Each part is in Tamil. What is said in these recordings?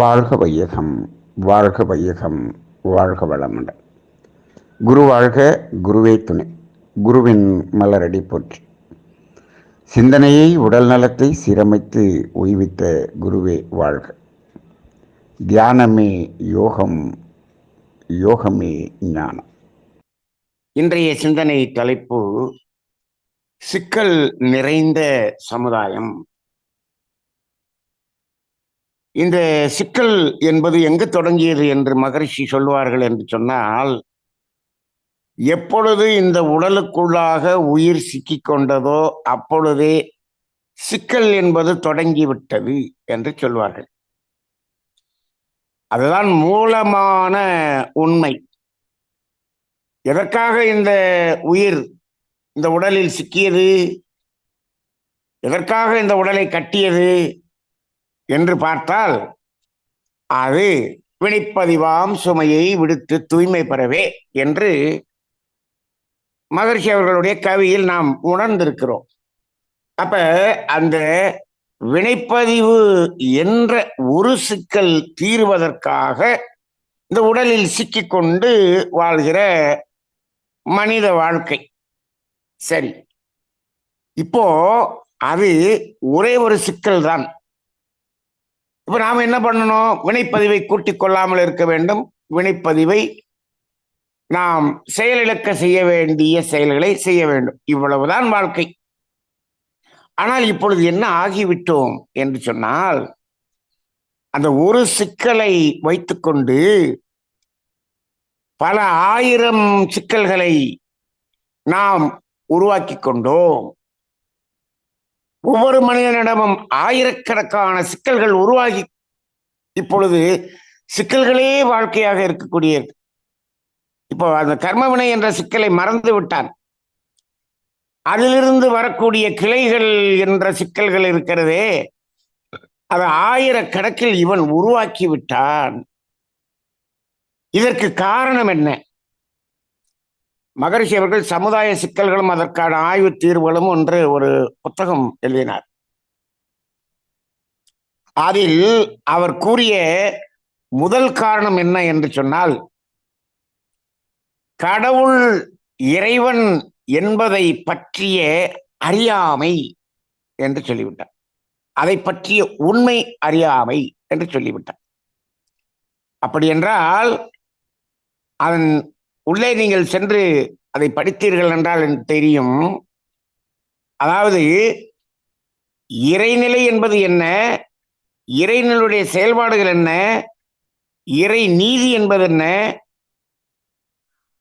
வாழ்க வையகம் வாழ்க வையகம் வாழ்க வளமுடன். குரு வாழ்க குருவே துணை. குருவின் மலரடி போற்றி. சிந்தனையை உடல் நலத்தை சீரமைத்து ஓய்வித்த குருவே வாழ்க. தியானமே யோகம் யோகமே ஞானம். இன்றைய சிந்தனை தலைப்பு சிக்கல் நிறைந்த சமுதாயம் இந்த சிக்கல் என்பது எங்கு தொடங்கியது என்று மகரிஷி சொல்வார்கள் என்று சொன்னால் எப்பொழுது இந்த உடலுக்குள்ளாக உயிர் சிக்கிக் கொண்டதோ அப்பொழுதே சிக்கல் என்பது தொடங்கிவிட்டது என்று சொல்வார்கள். அதுதான் மூலமான உண்மை. எதற்காக இந்த உயிர் இந்த உடலில் சிக்கியது? எதற்காக இந்த உடலை கட்டியது? என்று பார்த்தால் அது வினைப்பதிவாம் சுமையை விடுத்து தூய்மை பெறவே என்று மகர்ஷி அவர்களுடைய கவியில் நாம் உணர்ந்திருக்கிறோம். அப்ப அந்த வினைப்பதிவு என்ற ஒரு சிக்கல் தீர்வதற்காக இந்த உடலில் சிக்கிக்கொண்டு வாழ்கிற மனித வாழ்க்கை. சரி. இப்போ அது ஒரே ஒரு சிக்கல் தான் இப்ப நாம என்ன பண்ணணும்? வினைப்பதிவை கூட்டிக் கொள்ளாமல் இருக்க வேண்டும். வினைப்பதிவை நாம் செயலிழக்க செய்ய வேண்டிய செயல்களை செய்ய வேண்டும். இவ்வளவுதான் வாழ்க்கை. ஆனால் இப்பொழுது என்ன ஆகிவிட்டோம் என்று சொன்னால் அந்த ஒரு சிக்கலை வைத்துக்கொண்டு பல ஆயிரம் சிக்கல்களை நாம் உருவாக்கி கொண்டோம். ஒவ்வொரு மனிதனிடமும் ஆயிரக்கணக்கான சிக்கல்கள் உருவாகி இப்பொழுது சிக்கல்களே வாழ்க்கையாக இருக்கக்கூடியது. இப்போ அந்த கர்மவினை என்ற சிக்கலை மறந்து விட்டான். அதிலிருந்து வரக்கூடிய கிளைகள் என்ற சிக்கல்கள் இருக்கிறதே அதை ஆயிரக்கணக்கில் இவன் உருவாக்கி விட்டான். இதற்கு காரணம் என்ன? மகரிஷி அவர்கள் சமுதாய சிக்கல்களும் அதற்கான ஆய்வு தீர்வுகளும் என்று ஒரு புத்தகம் எழுதினார். அதில் அவர் கூறிய முதல் காரணம் என்ன என்று சொன்னால் கடவுள் இறைவன் என்பதை பற்றிய அறியாமை என்று சொல்லிவிட்டார். அதை பற்றிய உண்மை அறியாமை என்று சொல்லிவிட்டார். அப்படி என்றால் அதன் உள்ளே நீங்கள் சென்று அதை படித்தீர்கள் என்றால் எனக்கு தெரியும். அதாவது இறைநிலை என்பது என்ன? இறைநிலையுடைய செயல்பாடுகள் என்ன? இறை நீதி என்பது என்ன?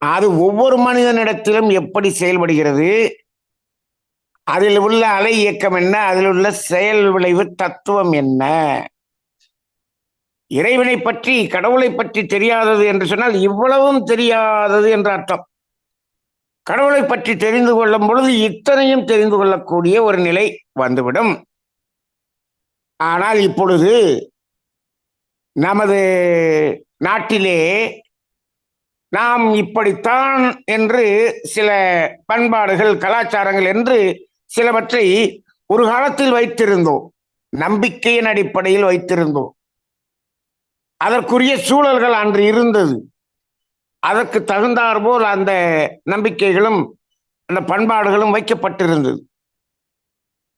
அது ஒவ்வொரு மனிதனிடத்திலும் எப்படி செயல்படுகிறது? அதில் உள்ள அலை இயக்கம் என்ன? அதில் உள்ள செயல் விளைவு தத்துவம் என்ன? இறைவனை பற்றி கடவுளை பற்றி தெரியாதது என்று சொன்னால் இவ்வளவும் தெரியாதது என்ற அர்த்தம். கடவுளை பற்றி தெரிந்து கொள்ளும் பொழுது இத்தனையும் தெரிந்து கொள்ளக்கூடிய ஒரு நிலை வந்துவிடும். ஆனால் இப்பொழுது நமது நாட்டிலே நாம் இப்படித்தான் என்று சில பண்பாடுகள் கலாச்சாரங்கள் என்று சிலவற்றை ஒரு காலத்தில் வைத்திருந்தோம். நம்பிக்கையின் அடிப்படையில் வைத்திருந்தோம். அதற்குரிய சூழல்கள் அன்று இருந்தது. அதற்கு தகுந்தாற்போல் அந்த நம்பிக்கைகளும் அந்த பண்பாடுகளும் வைக்கப்பட்டிருந்தது.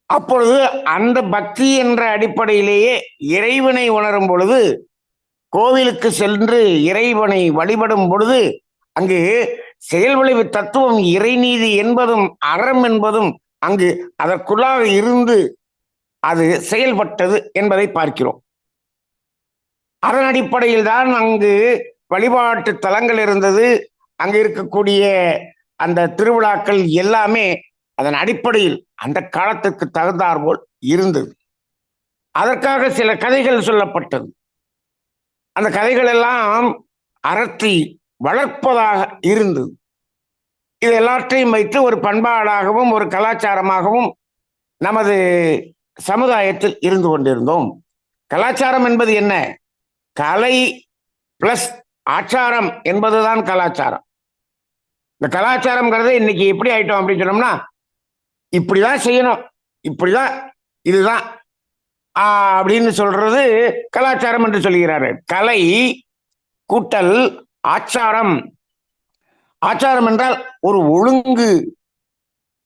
அப்பொழுது அந்த பக்தி என்ற அடிப்படையிலேயே இறைவனை உணரும் பொழுது கோவிலுக்கு சென்று இறைவனை வழிபடும் பொழுது அங்கு செயல் விளைவு தத்துவம் இறைநீதி என்பதும் அறம் என்பதும் அங்கு அதற்குள்ளாக இருந்து அது செயல்பட்டது என்பதை பார்க்கிறோம். அதன் அடிப்படையில் தான் அங்கு வழிபாட்டு தலங்கள் இருந்தது. அங்கு இருக்கக்கூடிய அந்த திருவிழாக்கள் எல்லாமே அதன் அடிப்படையில் அந்த காலத்துக்கு தகுந்தாற்போல் இருந்தது. அதற்காக சில கதைகள் சொல்லப்பட்டது. அந்த கதைகள் எல்லாம் அறத்தி வளர்ப்பதாக இருந்தது. இது எல்லாற்றையும் வைத்து ஒரு பண்பாடாகவும் ஒரு கலாச்சாரமாகவும் நமது சமுதாயத்தில் இருந்து கொண்டிருந்தோம். கலாச்சாரம் என்பது என்ன? கலை பிளஸ் ஆச்சாரம் என்பதுதான் கலாச்சாரம். இந்த கலாச்சாரம்ங்கிறத இன்னைக்கு எப்படி ஆயிட்டோம் அப்படின்னு சொன்னோம்னா இப்படிதான் செய்யணும் இப்படிதான் இதுதான் அப்படின்னு சொல்றது கலாச்சாரம் என்று சொல்கிறாரு. கலை கூட்டல் ஆச்சாரம். ஆச்சாரம் என்றால் ஒரு ஒழுங்கு.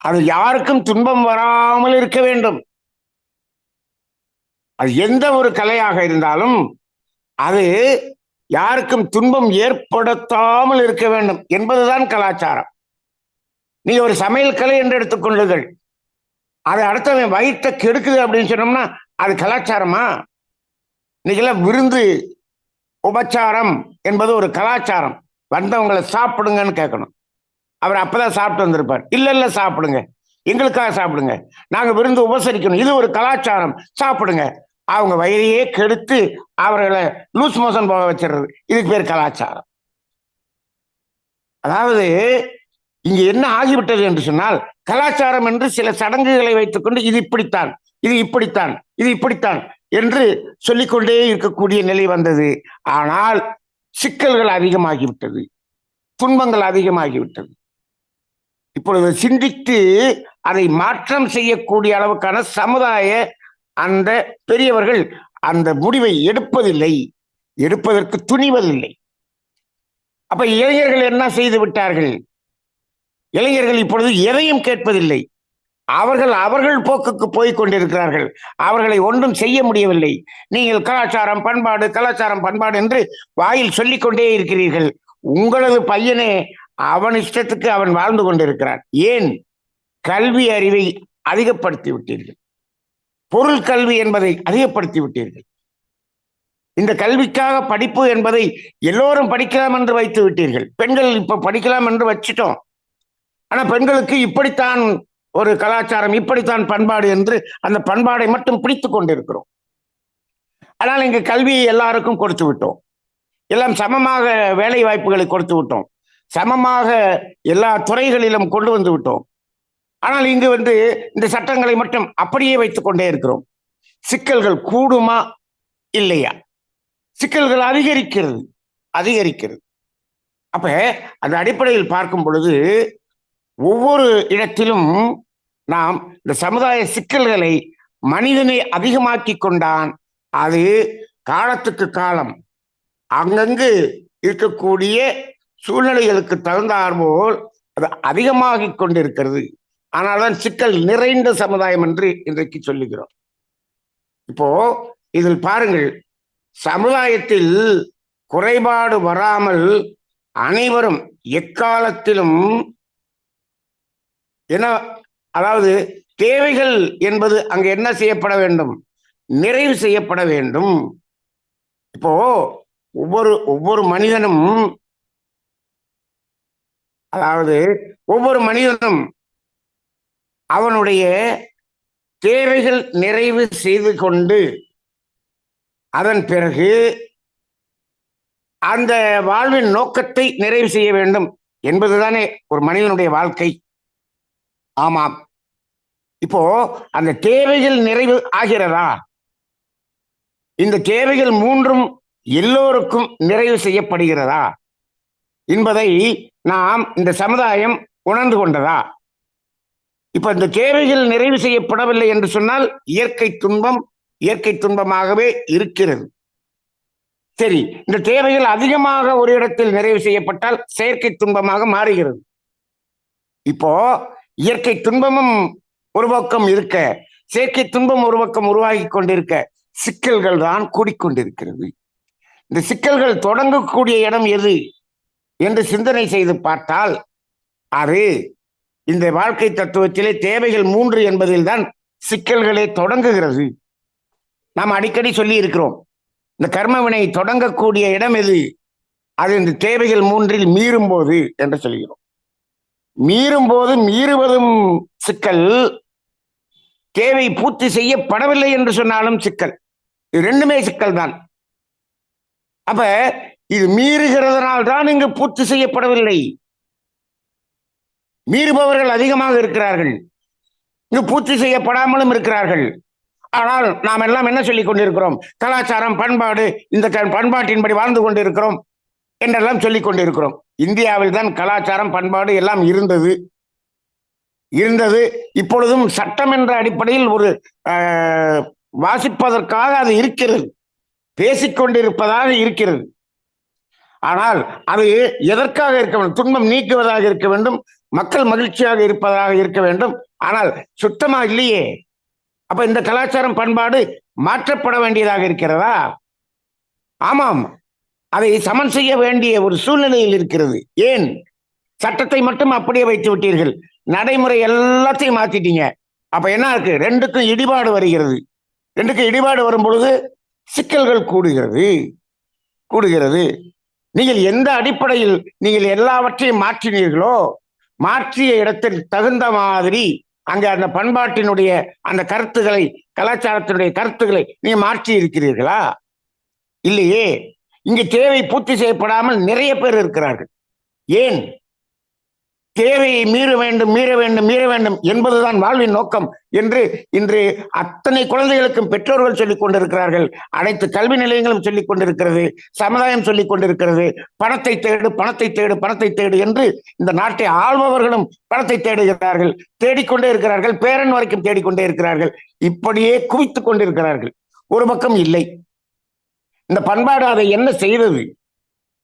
அது யாருக்கும் துன்பம் வராமல் இருக்க வேண்டும். அது எந்த ஒரு கலையாக இருந்தாலும் அது யாருக்கும் துன்பம் ஏற்படுத்தாமல் இருக்க வேண்டும் என்பதுதான் கலாச்சாரம். நீ ஒரு சமையல் கலை என்று எடுத்துக்கொள்ளுங்கள் அது அடுத்தவன் வயிற்றை கெடுக்குது அப்படின்னு சொன்னோம்னா அது கலாச்சாரமா? இன்னைக்கெல்லாம் விருந்து உபச்சாரம் என்பது ஒரு கலாச்சாரம். வந்தவங்களை சாப்பிடுங்கன்னு கேட்கணும். அவர் அப்பதான் சாப்பிட்டு வந்திருப்பார். இல்ல இல்ல சாப்பிடுங்க. எங்களுக்காக சாப்பிடுங்க. நாங்க விருந்து உபசரிக்கணும். இது ஒரு கலாச்சாரம். சாப்பிடுங்க. அவங்க வயிறையே கெடுத்து அவர்களை லூஸ் மோஷன் போக வச்சிடுறது. இதுக்கு பேர் கலாச்சாரம். அதாவது இங்க என்ன ஆகிவிட்டது என்று சொன்னால் கலாச்சாரம் என்று சில சடங்குகளை வைத்துக்கொண்டு இது இப்படித்தான் இது இப்படித்தான் இது இப்படித்தான் என்று சொல்லிக்கொண்டே இருக்கக்கூடிய நிலை வந்தது. ஆனால் சிக்கல்கள் அதிகமாகிவிட்டது. துன்பங்கள் அதிகமாகிவிட்டது. இப்பொழுது சிந்தித்து அதை மாற்றம் செய்யக்கூடிய அளவுக்கான சமுதாய அந்த பெரியவர்கள் அந்த முடிவை எடுப்பதில்லை. எடுப்பதற்கு துணிவதில்லை. அப்ப இளைஞர்கள் என்ன செய்து விட்டார்கள்? இளைஞர்கள் இப்பொழுது எதையும் கேட்பதில்லை. அவர்கள் அவர்கள் போக்குக்கு போய் கொண்டிருக்கிறார்கள். அவர்களை ஒன்றும் செய்ய முடியவில்லை. நீங்கள் கலாச்சாரம் பண்பாடு கலாச்சாரம் பண்பாடு என்று வாயில் சொல்லிக் கொண்டே இருக்கிறீர்கள். உங்களது பையனே அவன் இஷ்டத்துக்கு அவன் வாழ்ந்து கொண்டிருக்கிறான். ஏன்? கல்வி அறிவை அதிகப்படுத்தி விட்டீர்கள். பொருள் கல்வி என்பதை அதிகப்படுத்தி விட்டீர்கள் இந்த கல்விக்காக படிப்பு என்பதை எல்லோரும் படிக்கலாம் என்று வைத்து விட்டீர்கள். பெண்கள் இப்ப படிக்கலாம் என்று வச்சிட்டோம். ஆனா பெண்களுக்கு இப்படித்தான் ஒரு கலாச்சாரம் இப்படித்தான் பண்பாடு என்று அந்த பண்பாடை மட்டும் பிடித்து கொண்டிருக்கிறோம். ஆனால் இங்கு கல்வியை எல்லாருக்கும் கொடுத்து விட்டோம். எல்லாம் சமமாக வேலை வாய்ப்புகளை கொடுத்து விட்டோம். சமமாக எல்லா துறைகளிலும் கொண்டு வந்து விட்டோம். ஆனால் இங்கு வந்து இந்த சட்டங்களை மட்டும் அப்படியே வைத்துக் கொண்டே இருக்கிறோம். சிக்கல்கள் கூடுமா இல்லையா? சிக்கல்கள் அதிகரிக்கிறது அதிகரிக்கிறது. அப்ப அந்த அடிப்படையில் பார்க்கும் பொழுது ஒவ்வொரு இடத்திலும் நாம் இந்த சமுதாய சிக்கல்களை மனிதனை அதிகமாக்கி கொண்டான். அது காலத்துக்கு காலம். அங்கங்கு இருக்கக்கூடிய சூழ்நிலைகளுக்கு தகுந்தாற்போல் அது அதிகமாகிக் கொண்டிருக்கிறது. ஆனால்தான் சிக்கல் நிறைந்த சமுதாயம் என்று இன்றைக்கு சொல்லுகிறோம். இப்போ இதில் பாருங்கள் சமுதாயத்தில் குறைபாடு வராமல் அனைவரும் எக்காலத்திலும் என்ன அதாவது தேவைகள் என்பது அங்கு என்ன செய்யப்பட வேண்டும்? நிறைவு செய்யப்பட வேண்டும். இப்போ ஒவ்வொரு ஒவ்வொரு மனிதனும் அதாவது ஒவ்வொரு மனிதனும் அவனுடைய தேவைகள் நிறைவு செய்து கொண்டு அதன் பிறகு அந்த வாழ்வின் நோக்கத்தை நிறைவு செய்ய வேண்டும் என்பதுதானே ஒரு மனிதனுடைய வாழ்க்கை. ஆமாம். இப்போ அந்த தேவைகள் நிறைவு ஆகிறதா? இந்த தேவைகள் மூன்றும் எல்லோருக்கும் நிறைவு செய்யப்படுகிறதா? என்பதை நாம் இந்த சமுதாயம் உணர்ந்து கொண்டதா? இப்ப இந்த தேவைகள் நிறைவு செய்யப்படவில்லை என்று சொன்னால் இயற்கை துன்பம் இயற்கை துன்பமாகவே இருக்கிறது. சரி இந்த தேவைகள் அதிகமாக ஒரு இடத்தில் நிறைவு செய்யப்பட்டால் செயற்கை துன்பமாக மாறுகிறது. இப்போ இயற்கை துன்பமும் ஒரு பக்கம் இருக்க செயற்கை துன்பம் ஒரு பக்கம் உருவாகி கொண்டிருக்க சிக்கல்கள் தான் கூடிக்கொண்டிருக்கிறது. இந்த சிக்கல்கள் தொடங்கக்கூடிய இடம் எது? என்று சிந்தனை செய்து பார்த்தால் அது இந்த வாழ்க்கை தத்துவத்திலே தேவைகள் மூன்று என்பதில் தான் சிக்கல்களே தொடங்குகிறது. நாம் அடிக்கடி சொல்லி இருக்கிறோம் இந்த கர்மவினை தொடங்கக்கூடிய இடம் எது? அது இந்த தேவைகள் மூன்றில் மீறும் போது என்று சொல்கிறோம். மீறும் போது மீறுவதும் சிக்கல் தேவை பூர்த்தி செய்யப்படவில்லை என்று சொன்னாலும் சிக்கல். இது ரெண்டுமே சிக்கல் தான் அப்ப இது மீறுகிறதுனால் தான் இங்கு பூர்த்தி செய்யப்படவில்லை. மீறுபவர்கள் அதிகமாக இருக்கிறார்கள். இங்கு பூர்த்தி செய்யப்படாமலும் இருக்கிறார்கள். ஆனால் நாம் எல்லாம் என்ன சொல்லிக் கொண்டிருக்கிறோம்? கலாச்சாரம் பண்பாடு இந்த பண்பாட்டின்படி வாழ்ந்து கொண்டிருக்கிறோம் என்றெல்லாம் சொல்லிக் கொண்டிருக்கிறோம். இந்தியாவில் தான் கலாச்சாரம் பண்பாடு எல்லாம் இருந்தது. இருந்தது. இப்பொழுதும் சட்டம் என்ற அடிப்படையில் ஒரு வாசிப்பதற்காக அது இருக்கிறது. பேசிக்கொண்டிருப்பதாக இருக்கிறது. ஆனால் அது எதற்காக இருக்க வேண்டும்? துன்பம் நீக்குவதாக இருக்க வேண்டும். மக்கள் மகிழ்ச்சியாக இருப்பதாக இருக்க வேண்டும். ஆனால் சுத்தமா இல்லையே. அப்ப இந்த கலாச்சாரம் பண்பாடு மாற்றப்பட வேண்டியதாக இருக்கிறதா? ஆமாம். அதை சமன் செய்ய வேண்டிய ஒரு சூழ்நிலையில் இருக்கிறது. ஏன்? சட்டத்தை மட்டும் அப்படியே வைத்து விட்டீர்கள். நடைமுறை எல்லாத்தையும் மாத்திட்டீங்க. அப்ப என்ன இருக்கு? ரெண்டுக்கும் இடிபாடு வருகிறது. ரெண்டுக்கும் இடிபாடு வரும் பொழுது சிக்கல்கள் கூடுகிறது. கூடுகிறது. நீங்கள் எந்த அடிப்படையில் நீங்கள் எல்லாவற்றையும் மாற்றினீர்களோ மாற்றிய இடத்தில் தகுந்த மாதிரி அங்கே அந்த பண்பாட்டினுடைய அந்த கருத்துக்களை கலாச்சாரத்தினுடைய கருத்துக்களை நீங்க மாற்றி இருக்கிறீர்களா? இல்லையே. இங்கு தேவை பூர்த்தி செய்யப்படாமல் நிறைய பேர் இருக்கிறார்கள். ஏன்? தேவையை மீற வேண்டும் மீற வேண்டும் மீற வேண்டும் என்பதுதான் வாழ்வின் நோக்கம் என்று இன்று அத்தனை குழந்தைகளுக்கும் பெற்றோர்கள் சொல்லிக் கொண்டிருக்கிறார்கள். அனைத்து கல்வி நிலையங்களும் சொல்லிக் கொண்டிருக்கிறது. சமுதாயம் சொல்லிக் கொண்டிருக்கிறது. பணத்தை தேடு பணத்தை தேடு பணத்தை தேடு என்று இந்த நாட்டை ஆள்பவர்களும் பணத்தை தேடுகிறார்கள். தேடிக்கொண்டே இருக்கிறார்கள். பேரன் வரைக்கும் தேடிக்கொண்டே இருக்கிறார்கள். இப்படியே குவித்துக் கொண்டிருக்கிறார்கள். ஒரு பக்கம் இல்லை. இந்த பண்பாடு அதை என்ன செய்தது?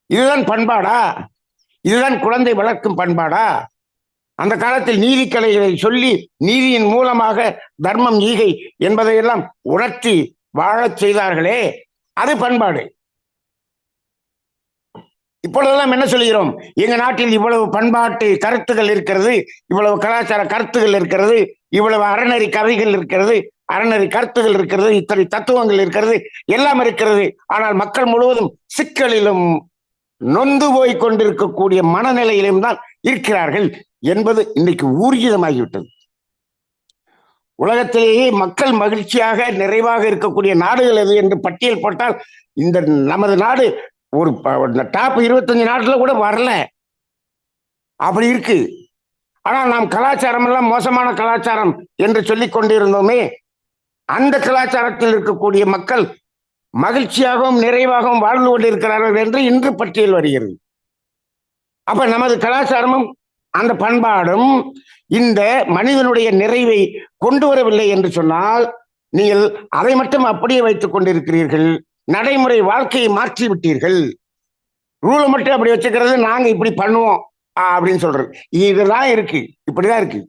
இதுதான் பண்பாடா? இதுதான் குழந்தை வளர்க்கும் பண்பாடா? அந்த காலத்தில் நீதி கலைகளை சொல்லி நீதியின் மூலமாக தர்மம் ஈகை என்பதையெல்லாம் உணர்த்தி வாழச் செய்தார்களே அது பண்பாடு. இப்பொழுதெல்லாம் என்ன சொல்கிறோம் எங்க நாட்டில் இவ்வளவு பண்பாட்டு கருத்துகள் இருக்கிறது இவ்வளவு கலாச்சார கருத்துகள் இருக்கிறது இவ்வளவு அறநெறி கதைகள் இருக்கிறது அறநெறி கருத்துகள் இருக்கிறது இத்தனை தத்துவங்கள் இருக்கிறது எல்லாம் இருக்கிறது. ஆனால் மக்கள் முழுவதும் சிக்கலிலும் நொந்து போய் கொண்டிருக்கக்கூடிய மனநிலையிலும் தான் இருக்கிறார்கள் என்பது இன்னைக்கு ஊர்ஜிதமாகிவிட்டது. உலகத்திலேயே மக்கள் மகிழ்ச்சியாக நிறைவாக இருக்கக்கூடிய நாடுகள் எது என்று பட்டியல் போட்டால் இந்த நமது நாடு ஒரு டாப் இருபத்தஞ்சு நாட்டுல கூட வரல. அப்படி இருக்கு. ஆனால் நாம் கலாச்சாரம் எல்லாம் மோசமான கலாச்சாரம் என்று சொல்லிக் கொண்டிருந்தோமே அந்த கலாச்சாரத்தில் இருக்கக்கூடிய மக்கள் மகிழ்ச்சியாகவும் நிறைவாகவும் வாழ்ந்து கொண்டிருக்கிறார்கள் என்று இன்று பட்டியல் வருகிறது. அப்ப நமது கலாச்சாரமும் அந்த பண்பாடும் இந்த மனிதனுடைய நிறைவை கொண்டு வரவில்லை என்று சொன்னால் நீங்கள் அதை மட்டும் அப்படியே வைத்துக் கொண்டிருக்கிறீர்கள். நடைமுறை வாழ்க்கையை மாற்றி விட்டீர்கள். ரூலை மட்டும் அப்படி வச்சுக்கிறது நாங்க இப்படி பண்ணுவோம் அப்படின்னு சொல்றது. இதுதான் இருக்கு இப்படிதான் இருக்கு.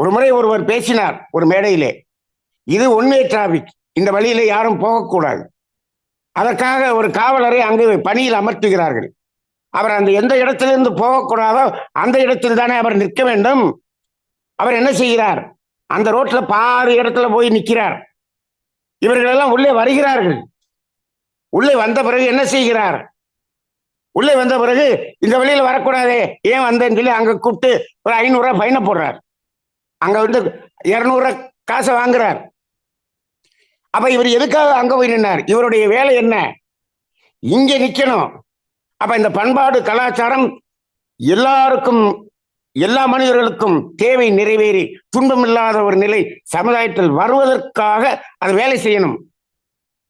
ஒரு முறை ஒருவர் பேசினார் ஒரு மேடையிலே. இது ஒன்வே டிராபிக் இந்த வழியில யாரும் போகக்கூடாது. அதற்காக ஒரு காவலரை அங்கு பணியில் அமர்த்துகிறார்கள். அவர் அந்த எந்த இடத்திலிருந்து போகக்கூடாதோ அந்த இடத்தில் தானே அவர் நிற்க வேண்டும். அவர் என்ன செய்கிறார்? அந்த ரோட்ல பாதி இடத்துல போய் நிற்கிறார். இவர்களெல்லாம் உள்ளே வருகிறார்கள். உள்ளே வந்த பிறகு என்ன செய்கிறார்? உள்ளே வந்த பிறகு இந்த வழியில் வரக்கூடாதே ஏன் வந்தேன்னு சொல்லி அங்க கூப்பிட்டு ஒரு ஐநூறுரூவா ஃபைனை போடுறார். அங்க வந்து இரநூறுவா காசை வாங்குறார். அப்ப இவர் எதுக்காக அங்க போய் நின்னார்? இவருடைய வேலை என்ன? இங்க நிக்கணும். அப்ப இந்த பண்பாடு கலாச்சாரம் எல்லாருக்கும் எல்லா மனிதர்களுக்கும் தேவை நிறைவேறி துன்பம் இல்லாத ஒரு நிலை சமுதாயத்தில் வருவதற்காக அது வேலை செய்யணும்.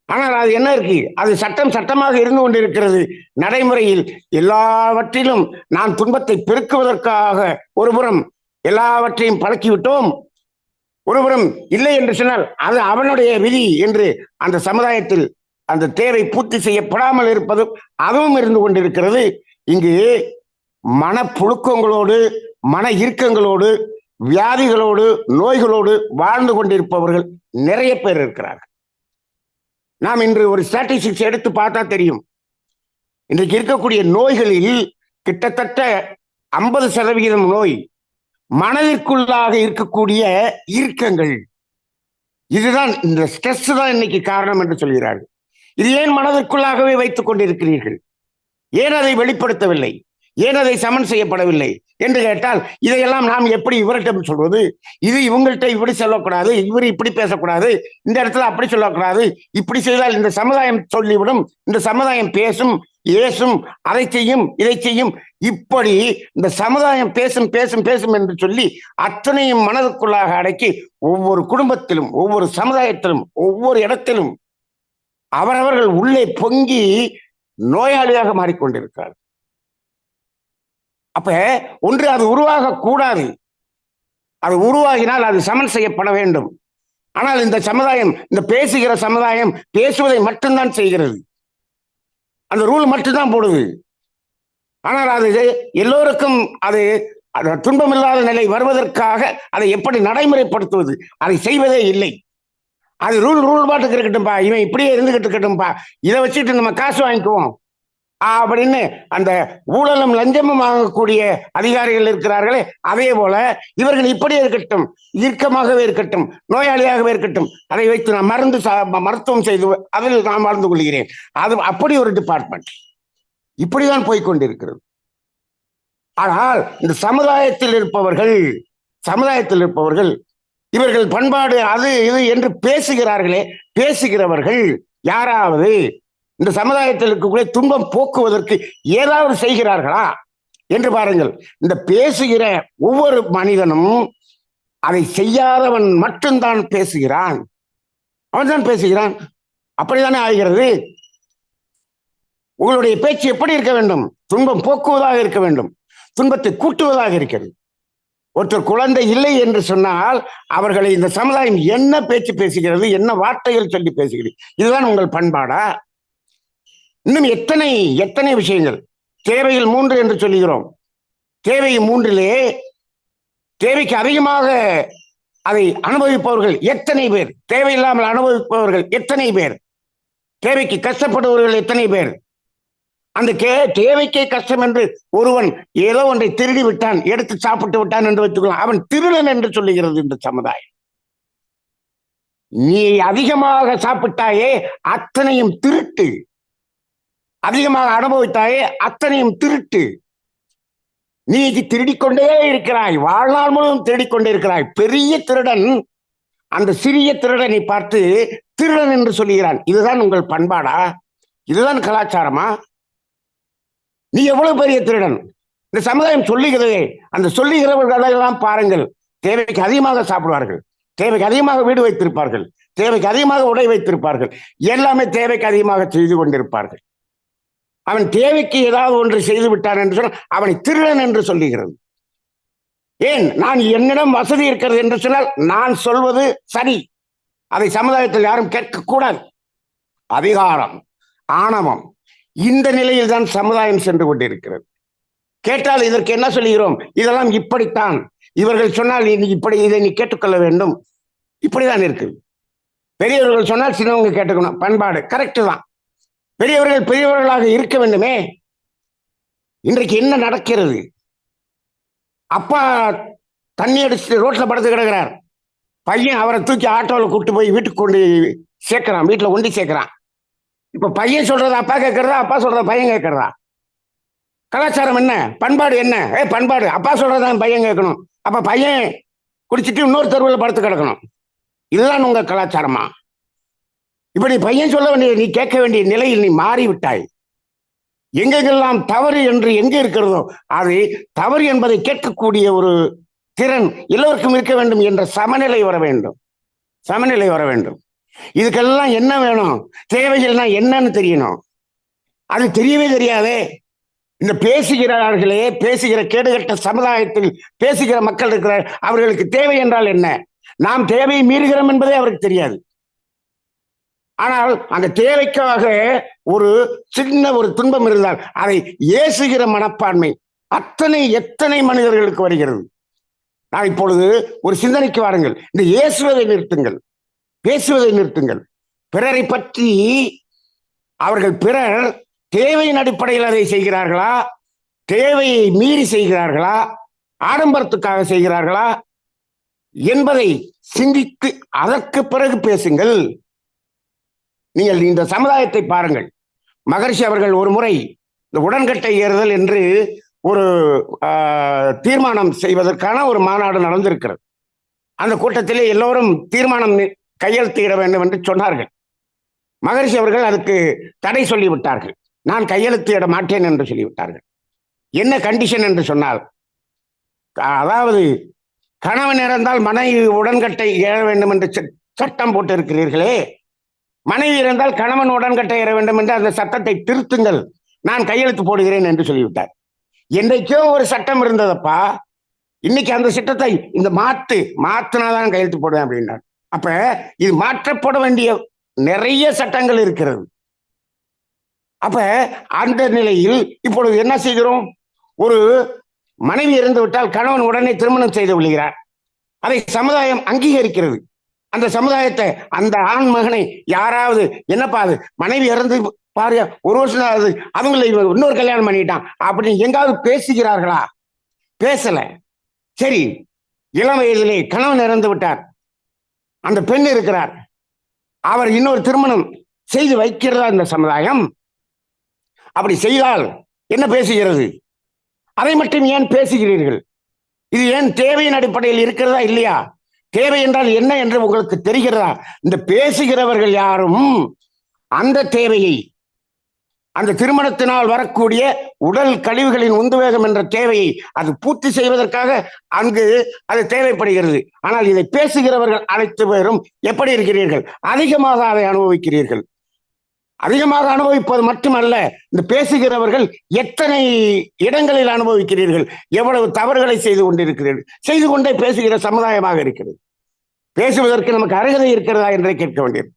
ஆனால் அது என்ன இருக்கு? அது சட்டம் சட்டமாக இருந்து கொண்டிருக்கிறது. நடைமுறையில் எல்லாவற்றிலும் நான் துன்பத்தை பெருக்குவதற்காக ஒருபுறம் எல்லாவற்றையும் பழக்கிவிட்டோம். ஒருவரும் இல்லை என்று சொன்னால் அது அவனுடைய விதி என்று அந்த சமுதாயத்தில் அந்த தேவை பூர்த்தி செய்யப்படாமல் இருப்பதும் அதுவும் இருந்து கொண்டிருக்கிறது. இங்கு மனப்புழுக்கங்களோடு மன இறுக்கங்களோடு வியாதிகளோடு நோய்களோடு வாழ்ந்து கொண்டிருப்பவர்கள் நிறைய பேர் இருக்கிறார்கள். நாம் இன்று ஒரு ஸ்டாட்டிஸ்டிக்ஸ் எடுத்து பார்த்தா தெரியும். இன்றைக்கு இருக்கக்கூடிய நோய்களில் கிட்டத்தட்ட ஐம்பது சதவிகிதம் நோய் மனதிற்குள்ளாக இருக்கக்கூடிய இறுக்கங்கள் இதுதான் இந்த ஸ்ட்ரெஸ் தான் இன்னைக்கு காரணம் என்று சொல்கிறார்கள். இது ஏன் மனதிற்குள்ளாகவே வைத்துக் கொண்டிருக்கிறீர்கள்? ஏன் அதை வெளிப்படுத்தவில்லை? ஏன் அதை சமன் செய்யப்படவில்லை? என்று கேட்டால் இதையெல்லாம் நாம் எப்படி இவர்கிட்ட சொல்வது? இது இவங்கள்ட்ட இப்படி சொல்லக்கூடாது இவர் இப்படி பேசக்கூடாது இந்த இடத்துல அப்படி சொல்லக்கூடாது இப்படி செய்தால் இந்த சமுதாயம் சொல்லிவிடும் இந்த சமுதாயம் பேசும் ஏசும் அதை செய்யும் இதை செய்யும் இப்படி இந்த சமுதாயம் பேசும் பேசும் பேசும் என்று சொல்லி அத்தனையும் மனதுக்குள்ளாக அடக்கி ஒவ்வொரு குடும்பத்திலும் ஒவ்வொரு சமுதாயத்திலும் ஒவ்வொரு இடத்திலும் அவரவர்கள் உள்ளே பொங்கி நோயாளியாக மாறிக்கொண்டிருக்கிறார் அப்ப ஒன்று அது உருவாக கூடாது. அது உருவாகினால் அது சமன் செய்யப்பட வேண்டும். ஆனால் இந்த சமுதாயம் இந்த பேசுகிற சமுதாயம் பேசுவதை மட்டும்தான் செய்கிறது. அந்த ரூல் மட்டும்தான் போடுது. ஆனால் அது எல்லோருக்கும் அது துன்பமில்லாத நிலை வருவதற்காக அதை எப்படி நடைமுறைப்படுத்துவது? அதை செய்வதே இல்லை. அது ரூல் ரூல் பாட்டுக்கு இருக்கட்டும்பா இவன் இப்படியே இருந்துகிட்டு இருக்கட்டும்பா இதை வச்சுட்டு நம்ம காசு வாங்கிக்குவோம். அப்படின்னு அந்த ஊழலும் லஞ்சமும் வாங்கக்கூடிய அதிகாரிகள் இருக்கிறார்களே அதே போல இவர்கள் இப்படி இருக்கட்டும் இறுக்கமாகவே இருக்கட்டும் நோயாளியாகவே இருக்கட்டும் அதை வைத்து நான் மருந்து சா- மருத்துவம் செய்து அதில் நான் மறந்து கொள்கிறேன். அது அப்படி ஒரு டிபார்ட்மெண்ட் இப்படிதான் போய்க்கொண்டிருக்கிறது. ஆனால் இந்த சமுதாயத்தில் இருப்பவர்கள் சமுதாயத்தில் இருப்பவர்கள் இவர்கள் பண்பாடு அது இது என்று பேசுகிறார்களே பேசுகிறவர்கள் யாராவது இந்த சமுதாயத்தில் இருக்கக்கூடிய துன்பம் போக்குவதற்கு ஏதாவது செய்கிறார்களா? என்று பாருங்கள். இந்த பேசுகிற ஒவ்வொரு மனிதனும் அதை செய்யாதவன் மட்டும்தான் பேசுகிறான். அவன் தான் பேசுகிறான். அப்படித்தானே ஆகிறது? உங்களுடைய பேச்சு எப்படி இருக்க வேண்டும்? துன்பம் போக்குவதாக இருக்க வேண்டும். துன்பத்தை கூட்டுவதாக இருக்கிறது. ஒருத்தர் குழந்தை இல்லை என்று சொன்னால் அவர்களை இந்த சமுதாயம் என்ன பேச்சு பேசுகிறது என்ன வார்த்தைகள் சொல்லி பேசுகிறது இதுதான் உங்கள் பண்பாடா? இன்னும் எத்தனை எத்தனை விஷயங்கள்? தேவையில் மூன்று என்று சொல்லுகிறோம். தேவை மூன்றிலே தேவைக்கு அதிகமாக அதை அனுபவிப்பவர்கள் எத்தனை பேர்? தேவையில்லாமல் அனுபவிப்பவர்கள் எத்தனை பேர்? தேவைக்கு கஷ்டப்படுபவர்கள் எத்தனை பேர்? அந்த கே தேவைக்கே கஷ்டம் என்று ஒருவன் ஏதோ ஒன்றை திருடி விட்டான் எடுத்து சாப்பிட்டு விட்டான் என்று வைத்துக்கலாம் அவன் திருடன் என்று சொல்லுகிறது இந்த சமுதாயம். நீ அதிகமாக சாப்பிட்டாயே அத்தனையும் திருட்டு. அதிகமாக அனுபவித்தாயே அத்தனையும் திருட்டு. நீ திருடிக்கொண்டே இருக்கிறாய். வாழ்நாள் முழுவதும் திருடிக்கொண்டே இருக்கிறாய். பெரிய திருடன். அந்த சிறிய திருடனை பார்த்து திருடன் என்று சொல்லுகிறான். இதுதான் உங்கள் பண்பாடா? இதுதான் கலாச்சாரமா? நீ எவ்வளவு பெரிய திருடன்? இந்த சமுதாயம் சொல்லுகிறதே அந்த சொல்லுகிறவர்களெல்லாம் பாருங்கள். தேவைக்கு அதிகமாக சாப்பிடுவார்கள். தேவைக்கு அதிகமாக வீடு வைத்திருப்பார்கள். தேவைக்கு அதிகமாக உடை வைத்திருப்பார்கள். எல்லாமே தேவைக்கு அதிகமாக செய்து கொண்டிருப்பார்கள். அவன் தேவைக்கு ஏதாவது ஒன்று செய்து விட்டான் என்று சொன்னால் அவனை திருடன் என்று சொல்லுகிறது. ஏன்? நான் என்னிடம் வசதி இருக்கிறது என்று சொன்னால் நான் சொல்வது சரி. அதை சமுதாயத்தில் யாரும் கேட்கக்கூடாது. அதிகாரம் ஆணவம் இந்த நிலையில் தான் சமுதாயம் சென்று கொண்டிருக்கிறது. கேட்டால் இதற்கு என்ன சொல்லுகிறோம்? இதெல்லாம் இப்படித்தான். இவர்கள் சொன்னால் நீ இப்படி இதை நீ கேட்டுக்கொள்ள வேண்டும். இப்படிதான் இருக்குது. பெரியவர்கள் சொன்னால் சின்னவங்க கேட்டுக்கணும். பண்பாடு கரெக்டு தான். பெரியவர்கள் பெரியவர்களாக இருக்க வேண்டுமே? இன்றைக்கு என்ன நடக்கிறது? அப்பா தண்ணி அடிச்சுட்டு ரோட்ல படுத்து கிடக்கிறார். பையன் அவரை தூக்கி ஆட்டோவில் கூப்பிட்டு போய் வீட்டுக்கு கொண்டு சேர்க்கிறான். வீட்டில் கொண்டு சேர்க்கிறான். இப்போ பையன் சொல்கிறத அப்பா கேட்கறதா? அப்பா சொல்கிறத பையன் கேட்கறதா? கலாச்சாரம் என்ன? பண்பாடு என்ன? ஏ பண்பாடு. அப்பா சொல்றதான் பையன் கேட்கணும். அப்ப பையன் குடிச்சிட்டு இன்னொரு தெருவில் படுத்து கிடக்கணும். இதுதான் உங்க கலாச்சாரமா? இப்ப நீ பையன் சொல்ல வேண்டிய நீ கேட்க வேண்டிய நிலையில் நீ மாறிவிட்டாய். எங்கெங்கெல்லாம் தவறு என்று எங்கே இருக்கிறதோ அது தவறு என்பதை கேட்கக்கூடிய ஒரு திறன் எல்லோருக்கும் இருக்க வேண்டும் என்ற சமநிலை வர வேண்டும். சமநிலை வர வேண்டும். இதுக்கெல்லாம் என்ன வேணும்? தேவைகள்னா என்னன்னு தெரியணும். அது தெரியவே தெரியாதே. இந்த பேசுகிறார்களே பேசுகிற கேடுகட்ட சமுதாயத்தில் பேசுகிற மக்கள் இருக்கிறார் அவர்களுக்கு தேவை என்றால் என்ன? நாம் தேவையை மீறுகிறோம் என்பதே அவருக்கு தெரியாது. ஆனால் அந்த தேவைக்காக ஒரு சின்ன ஒரு துன்பம் இருந்தால் அதை ஏசுகிற மனப்பான்மை அத்தனை எத்தனை மனிதர்களுக்கு வருகிறது? நான் இப்பொழுது ஒரு சிந்தனைக்கு வாருங்கள். இந்த இயேசுவதை நிறுத்துங்கள். பேசுவதை நிறுத்துங்கள். பிறரை பற்றி அவர்கள் பிறர் தேவையின் அடிப்படையில் அதை செய்கிறார்களா? தேவையை மீறி செய்கிறார்களா? ஆடம்பரத்துக்காக செய்கிறார்களா? என்பதை சிந்தித்து அதற்கு பிறகு பேசுங்கள். நீங்கள் இந்த சமுதாயத்தை பாருங்கள். மகர்ஷி அவர்கள் ஒரு முறை இந்த உடன்கட்டை ஏறுதல் என்று ஒரு தீர்மானம் செய்வதற்கான ஒரு மாநாடு நடந்திருக்கிறது. அந்த கூட்டத்திலே எல்லோரும் தீர்மானம் நி- கையெழுத்திட வேண்டும் என்று சொன்னார்கள். மகரிஷி அவர்கள் அதுக்கு தடை சொல்லிவிட்டார்கள். நான் கையெழுத்திட மாட்டேன் என்று சொல்லிவிட்டார்கள். என்ன கண்டிஷன் என்று சொன்னால் அதாவது கணவன் இறந்தால் மனைவி உடன்கட்டை ஏற வேண்டும் என்று ச- சட்டம் போட்டு இருக்கிறீர்களே மனைவி இறந்தால் கணவன் உடன்கட்டை ஏற வேண்டும் என்று அந்த சட்டத்தை திருத்துங்கள். நான் கையெழுத்து போடுகிறேன் என்று சொல்லிவிட்டார். என்றைக்கோ ஒரு சட்டம் இருந்ததப்பா இன்னைக்கு அந்த சட்டத்தை இந்த மாத்து மாத்தினாதான் கையெழுத்து போடுவேன் அப்படின்னார். அப்ப இது மாற்றப்பட வேண்டிய நிறைய சட்டங்கள் இருக்கிறது. அப்ப அந்த நிலையில் இப்பொழுது என்ன செய்கிறோம்? ஒரு மனைவி இறந்து விட்டால் கணவன் உடனே திருமணம் செய்து விடுகிறார் அதை சமுதாயம் அங்கீகரிக்கிறது. அந்த சமுதாயத்தை அந்த ஆண் மகனை யாராவது என்னப்பா அது மனைவி இறந்து பாரு ஒரு வருஷம் ஆகுது அவங்களை இன்னொரு கல்யாணம் பண்ணிட்டான் அப்படின்னு எங்காவது பேசுகிறார்களா? பேசல. சரி இளம் வயதிலே கணவன் இறந்து விட்டார். அந்த பெண் இருக்கிறார். அவர் இன்னொரு திருமணம் செய்து வைக்கிறதா இந்த சமுதாயம்? அப்படி செய்தால் என்ன பேசுகிறது? அதை மட்டும் ஏன் பேசுகிறீர்கள்? இது ஏன் தேவையின் அடிப்படையில் இருக்கிறதா இல்லையா? தேவை என்றால் என்ன என்று உங்களுக்கு தெரிகிறதா? இந்த பேசுகிறவர்கள் யாரும் அந்த தேவையை அந்த திருமணத்தினால் வரக்கூடிய உடல் கழிவுகளின் உந்துவேகம் என்ற தேவையை அது பூர்த்தி செய்வதற்காக அங்கு அது தேவைப்படுகிறது. ஆனால் இதை பேசுகிறவர்கள் அனைத்து பேரும் எப்படி இருக்கிறீர்கள்? அதிகமாக அதை அனுபவிக்கிறீர்கள். அதிகமாக அனுபவிப்பது மட்டுமல்ல இந்த பேசுகிறவர்கள் எத்தனை இடங்களில் அனுபவிக்கிறீர்கள்? எவ்வளவு தவறுகளை செய்து கொண்டிருக்கிறீர்கள்? செய்து கொண்டே பேசுகிற சமுதாயமாக இருக்கிறது. பேசுவதற்கு நமக்கு அருகதை இருக்கிறதா என்றே கேட்க வேண்டியது.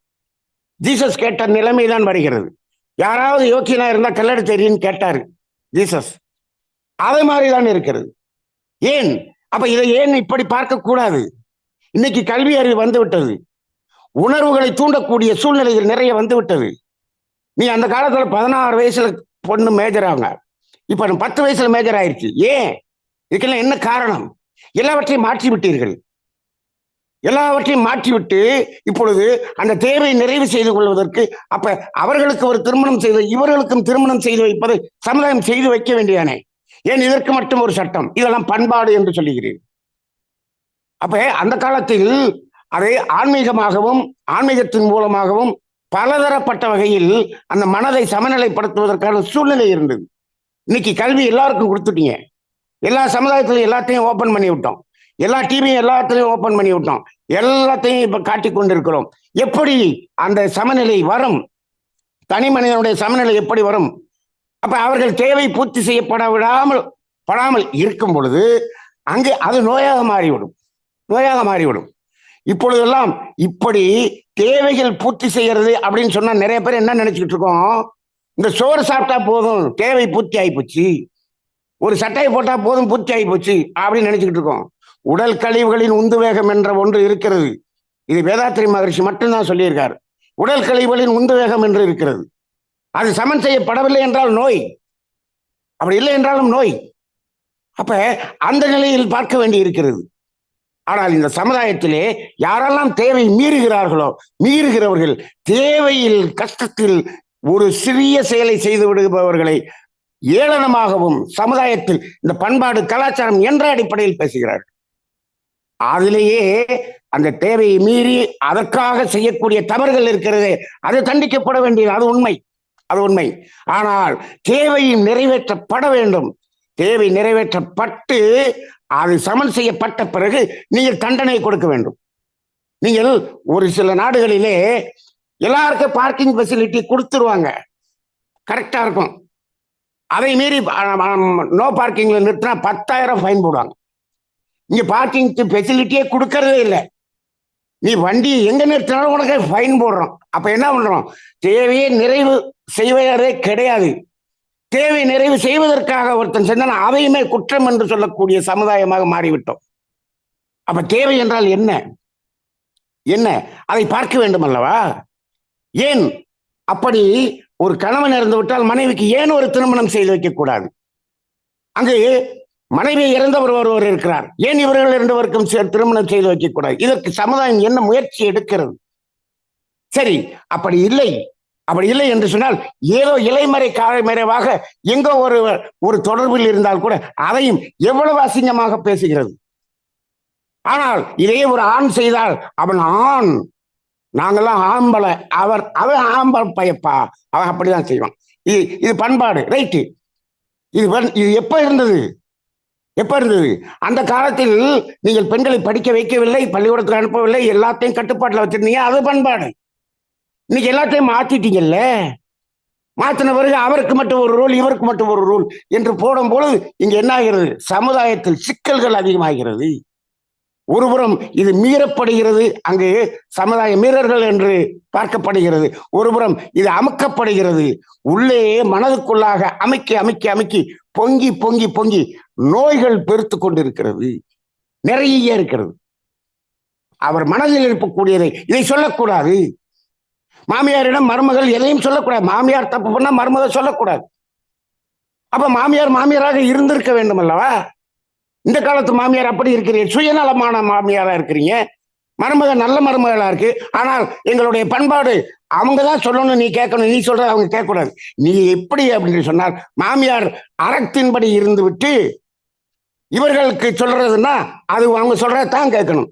ஜீசஸ் கேட்ட நிலைமைதான் வருகிறது. யாராவது யோக்கியனா இருந்தா கல்லடி தெரியும் கேட்டாரு ஜீசஸ். அதே மாதிரி தான் இருக்கிறது. ஏன்? அப்ப இதை ஏன் இப்படி பார்க்க கூடாது இன்னைக்கு கல்வி அறிவு வந்து விட்டது. உணர்வுகளை தூண்டக்கூடிய சூழ்நிலைகள் நிறைய வந்து விட்டது. நீ அந்த காலத்துல பதினாறு வயசுல பொண்ணு மேஜர் ஆகுங்க இப்ப பத்து வயசுல மேஜர் ஆயிருச்சு. ஏன்? இதுக்கெல்லாம் என்ன காரணம்? எல்லாவற்றையும் மாற்றி விட்டீர்கள். எல்லாவற்றையும் மாற்றிவிட்டு இப்பொழுது அந்த தேவை நிறைவு செய்து கொள்வதற்கு அப்ப அவர்களுக்கு ஒரு திருமணம் செய்து இவர்களுக்கும் திருமணம் செய்து வைப்பதை சமுதாயம் செய்து வைக்க வேண்டியானே ஏன் இதற்கு மட்டும் ஒரு சட்டம்? இதெல்லாம் பண்பாடு என்று சொல்லுகிறேன் அப்ப அந்த காலத்தில் அதை ஆன்மீகமாகவும் ஆன்மீகத்தின் மூலமாகவும் பலதரப்பட்ட வகையில் அந்த மனதை சமநிலைப்படுத்துவதற்கான சூழ்நிலை இருந்தது. இன்னைக்கு கல்வி எல்லாருக்கும் கொடுத்துட்டீங்க. எல்லா சமுதாயத்திலும் எல்லாத்தையும் ஓபன் பண்ணி விட்டோம். எல்லா டிவியும் எல்லாத்தையும் ஓபன் பண்ணி விட்டோம். எல்லாத்தையும் இப்ப காட்டிக் கொண்டிருக்கிறோம். எப்படி அந்த சமநிலை வரும்? தனி மனிதனுடைய சமநிலை எப்படி வரும்? அப்ப அவர்கள் தேவை பூர்த்தி செய்யப்பட விடாமல் படாமல் இருக்கும் பொழுது அங்கே அது நோயாக மாறிவிடும். நோயாக மாறிவிடும். இப்பொழுதெல்லாம் இப்படி தேவைகள் பூர்த்தி செய்யறது அப்படின்னு சொன்னா நிறைய பேர் என்ன நினைச்சுக்கிட்டு இருக்கோம்? இந்த சோறு சாப்பிட்டா போதும் தேவை பூர்த்தி ஆகிப்போச்சு ஒரு சட்டையை போட்டா போதும் பூர்த்தி ஆகிப்போச்சு அப்படின்னு நினைச்சுக்கிட்டு இருக்கோம். உடல் கழிவுகளின் உந்து வேகம் என்ற ஒன்று இருக்கிறது. இது வேதாத்திரி மகரிஷி மட்டும்தான் சொல்லியிருக்காரு. உடல் கழிவுகளின் உந்து வேகம் என்று இருக்கிறது. அது சமன் செய்யப்படவில்லை என்றால் நோய். அப்படி இல்லை என்றாலும் நோய். அப்ப அந்த நிலையில் பார்க்க வேண்டி இருக்கிறது ஆனால் இந்த சமுதாயத்திலே யாரெல்லாம் தேவை மீறுகிறார்களோ மீறுகிறவர்கள் தேவையில் கஷ்டத்தில் ஒரு சிறிய செயலை செய்து விடுபவர்களை ஏளனமாகவும் சமுதாயத்தில் இந்த பண்பாடு கலாச்சாரம் என்ற அடிப்படையில் பேசுகிறார்கள். அதிலேயே அந்த தேவையை மீறி அதற்காக செய்யக்கூடிய தவறுகள் இருக்கிறது அது தண்டிக்கப்பட வேண்டியது அது உண்மை. அது உண்மை. ஆனால் தேவையும் நிறைவேற்றப்பட வேண்டும். தேவை நிறைவேற்றப்பட்டு அது சமன் செய்யப்பட்ட பிறகு நீங்கள் தண்டனை கொடுக்க வேண்டும். நீங்கள் ஒரு சில நாடுகளிலே எல்லாருக்கும் பார்க்கிங் ஃபெசிலிட்டி கொடுத்துருவாங்க. கரெக்டா இருக்கும். அதை மீறி நோ பார்க்கிங்ல நிறுத்தினா பத்தாயிரம் ஃபைன் போடுவாங்க. இங்க பார்க்கிங் ஃபெசிலிட்டியே கொடுக்கறதே இல்லை. நீ வண்டி எங்க நிறுத்தினாலும் உனக்கு ஃபைன் போடுறோம். அப்ப என்ன பண்றோம்? தேவையை நிறைவு செய்வதே கிடையாது. தேவை நிறைவு செய்வதற்காக ஒருத்தன் சென்றான். அதையுமே குற்றம் என்று சொல்லக்கூடிய சமுதாயமாக மாறிவிட்டோம். அப்ப தேவை என்றால் என்ன? என்ன? அதை பார்க்க வேண்டும் அல்லவா ஏன்? அப்படி ஒரு கணவன் இறந்து விட்டால் மனைவிக்கு ஏன் ஒரு திருமணம் செய்து வைக்க கூடாது? அங்கு மனைவி இறந்தவர் ஒருவர் இருக்கிறார். ஏன் இவர்கள் இரண்டுவருக்கும் திருமணம் செய்து வைக்கக்கூடாது இதற்கு சமுதாயம் என்ன முயற்சி எடுக்கிறது? சரி அப்படி இல்லை. அப்படி இல்லை என்று சொன்னால் ஏதோ இலைமறை காலமறைவாக எங்கோ ஒரு ஒரு தொடர்பில் இருந்தால் கூட அதையும் எவ்வளவு அசிங்கமாக பேசுகிறது? ஆனால் இதே ஒரு ஆண் செய்தால் அவன் ஆண். நாங்கெல்லாம் ஆம்பளை. அவர் அவன் ஆம்பளை பயப்பா. அவன் அப்படிதான் செய்வான். இது இது பண்பாடு. ரைட்டு. இது இது எப்ப இருந்தது? எப்ப இருந்தது? அந்த காலத்தில் நீங்கள் பெண்களை படிக்க வைக்கவில்லை பள்ளிக்கூடத்துக்கு அனுப்பவில்லை எல்லாத்தையும் கட்டுப்பாட்டில் வச்சிருந்தீங்க. அது பண்பாடு. இன்னைக்கு எல்லாத்தையும் மாத்திட்டீங்கல்ல? மாத்தின பிறகு அவருக்கு மட்டும் ஒரு ரூல் இவருக்கு மட்டும் ஒரு ரூல் என்று போடும் பொழுது இங்க என்ன ஆகிறது சமுதாயத்தில் சிக்கல்கள் அதிகமாகிறது. ஒருபுறம் இது மீறப்படுகிறது அங்கு சமுதாய மீறர்கள் என்று பார்க்கப்படுகிறது. ஒருபுறம் இது அமுக்கப்படுகிறது. உள்ளே மனதுக்குள்ளாக அமைக்கி அமைக்கி அமைக்கி பொங்கி பொங்கி பொங்கி நோய்கள் பெருத்து கொண்டிருக்கிறது. நிறைய இருக்கிறது. அவர் மனதில் இருக்கக்கூடியதை இதை சொல்லக்கூடாது. மாமியாரிடம் மருமகள் எதையும் சொல்லக்கூடாது. மாமியார் தப்பு பண்ணா மருமகள் சொல்லக்கூடாது. அப்ப மாமியார் மாமியாராக இருந்திருக்க வேண்டும் அல்லவா இந்த காலத்து மாமியார் அப்படி இருக்கிறீங்க. சுயநலமான மாமியாரா இருக்கிறீங்க. மருமகள் நல்ல மருமகளா இருக்கு. ஆனால் எங்களுடைய பண்பாடு அவங்க தான் சொல்லணும் நீ கேட்கணும் நீ சொல்றது அவங்க கேட்கக்கூடாது. நீ எப்படி அப்படின்னு சொன்னால் மாமியார் அறத்தின்படி இருந்து விட்டு இவர்களுக்கு சொல்றதுன்னா அது அவங்க சொல்றதான் கேட்கணும்.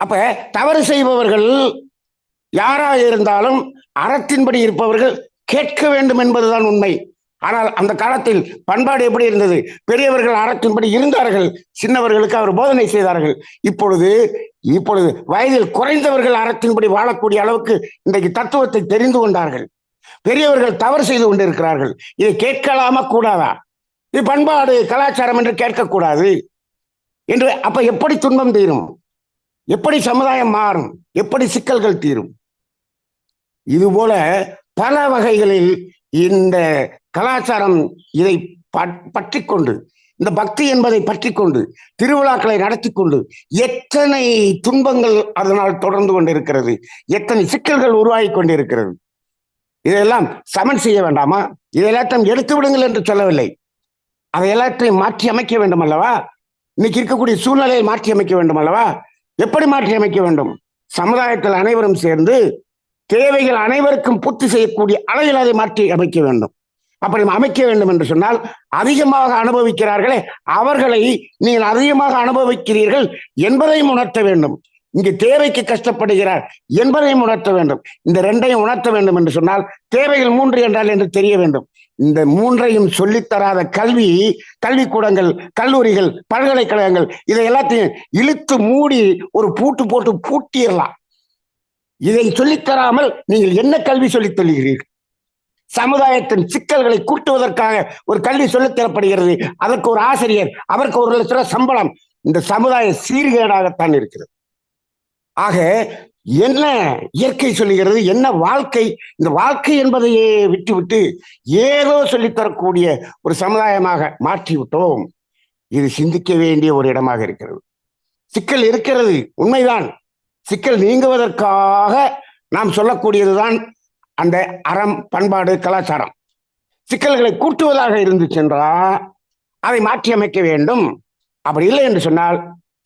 அப்ப தவறு செய்பவர்கள் யாராக இருந்தாலும் அறத்தின்படி இருப்பவர்கள் கேட்க வேண்டும் என்பதுதான் உண்மை. ஆனால் அந்த காலத்தில் பண்பாடு எப்படி இருந்தது? பெரியவர்கள் அறத்தின்படி இருந்தார்கள் சின்னவர்களுக்கு அவர் போதனை செய்தார்கள். இப்பொழுது இப்பொழுது வயதில் குறைந்தவர்கள் அறத்தின்படி வாழக்கூடிய அளவுக்கு இன்றைக்கு தத்துவத்தை தெரிந்து கொண்டார்கள். பெரியவர்கள் தவறு செய்து கொண்டிருக்கிறார்கள். இதை கேட்கலாமா கூடாதா? இது பண்பாடு கலாச்சாரம் என்று கேட்கக்கூடாது. என்று அப்ப எப்படி துன்பம் தீரும்? எப்படி சமுதாயம் மாறும்? எப்படி சிக்கல்கள் தீரும்? இதுபோல பல வகைகளில் இந்த கலாச்சாரம் இதை பற்றி கொண்டு இந்த பக்தி என்பதை பற்றி கொண்டு திருவிழாக்களை நடத்தி கொண்டு எத்தனை துன்பங்கள் அதனால் தொடர்ந்து கொண்டிருக்கிறது எத்தனை சிக்கல்கள் உருவாகி கொண்டிருக்கிறது இதையெல்லாம் சமன் செய்ய வேண்டாமா? இதையெல்லாம் எடுத்து விடுங்கள் என்று சொல்லவில்லை. அதை எல்லாத்தையும் மாற்றி அமைக்க வேண்டும் அல்லவா? இன்னைக்கு இருக்கக்கூடிய சூழ்நிலையை மாற்றி அமைக்க வேண்டும் அல்லவா? எப்படி மாற்றி அமைக்க வேண்டும்? சமுதாயத்தில் அனைவரும் சேர்ந்து தேவைகள் அனைவருக்கும் பூர்த்தி செய்யக்கூடிய அளவில் அதை மாற்றி அமைக்க வேண்டும். அப்படி அமைக்க வேண்டும் என்று சொன்னால் அதிகமாக அனுபவிக்கிறார்களே அவர்களை நீங்கள் அதிகமாக அனுபவிக்கிறீர்கள் என்பதையும் உணர்த்த வேண்டும். இங்கு தேவைக்கு கஷ்டப்படுகிறார் என்பதையும் உணர்த்த வேண்டும். இந்த ரெண்டையும் உணர்த்த வேண்டும் என்று சொன்னால் தேவைகள் மூன்று என்றால் என்று தெரிய வேண்டும். இந்த மூன்றையும் சொல்லித்தராத கல்வி கல்விக்கூடங்கள் கல்லூரிகள் பல்கலைக்கழகங்கள் இதை எல்லாத்தையும் இழுத்து மூடி ஒரு பூட்டு போட்டு பூட்டிடலாம். இதை சொல்லித்தராமல் நீங்கள் என்ன கல்வி சொல்லித் தருகிறீர்கள்? சமுதாயத்தின் சிக்கல்களை கூட்டுவதற்காக ஒரு கல்வி சொல்லித் தரப்படுகிறது. அதற்கு ஒரு ஆசிரியர் அவருக்கு ஒரு லட்ச ரூபாய் சம்பளம். இந்த சமுதாய சீர்கேடாகத்தான் இருக்கிறது. ஆக என்ன இயற்கை சொல்லுகிறது? என்ன வாழ்க்கை? இந்த வாழ்க்கை என்பதையே விட்டுவிட்டு ஏதோ சொல்லித்தரக்கூடிய ஒரு சமுதாயமாக மாற்றிவிட்டோம். இது சிந்திக்க வேண்டிய ஒரு இடமாக இருக்கிறது. சிக்கல் இருக்கிறது. உண்மைதான். சிக்கல் நீங்குவதற்காக நாம் சொல்லக்கூடியதுதான் அந்த அறம் பண்பாடு கலாச்சாரம். சிக்கல்களை கூட்டுவதாக இருந்து சென்றால் அதை மாற்றி அமைக்க வேண்டும். அப்படி இல்லை என்று சொன்னால்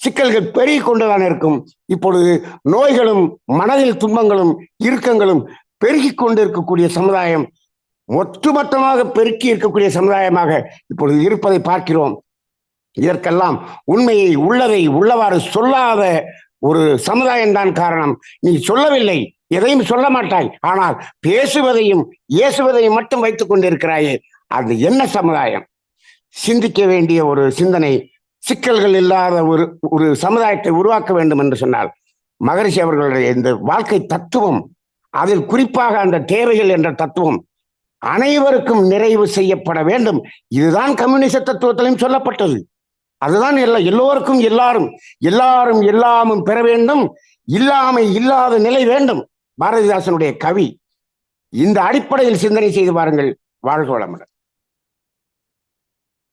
சிக்கல்கள் பெருகி கொண்டுதான் இருக்கும். இப்பொழுது நோய்களும் மனதில் துன்பங்களும் இறுக்கங்களும் பெருகி கொண்டிருக்கக்கூடிய சமுதாயம் ஒட்டுமொத்தமாக பெருக்கி இருக்கக்கூடிய சமுதாயமாக இப்பொழுது இருப்பதை பார்க்கிறோம். இதற்கெல்லாம் உண்மையை உள்ளதை உள்ளவாறு சொல்லாத ஒரு சமுதாயம் தான் காரணம். நீ சொல்லவில்லை எதையும் சொல்ல மாட்டாய். ஆனால் பேசுவதையும் இயேசுவதையும் மட்டும் வைத்துக் கொண்டிருக்கிறாயே. அது என்ன சமுதாயம்? சிந்திக்க வேண்டிய ஒரு சிந்தனை சிக்கல்கள் இல்லாத ஒரு ஒரு சமுதாயத்தை உருவாக்க வேண்டும் என்று சொன்னால் மகரிஷி அவர்களுடைய இந்த வாழ்க்கை தத்துவம் அதில் குறிப்பாக அந்த தேவைகள் என்ற தத்துவம் அனைவருக்கும் நிறைவு செய்யப்பட வேண்டும். இதுதான் கம்யூனிச தத்துவத்திலையும் சொல்லப்பட்டது. அதுதான் எல்லா எல்லோருக்கும் எல்லாரும் எல்லாரும் எல்லாமும் பெற வேண்டும் இல்லாமை இல்லாத நிலை வேண்டும். பாரதிதாசனுடைய கவி. இந்த அடிப்படையில் சிந்தனை செய்து பாருங்கள் வாழ்க வளமுடன்.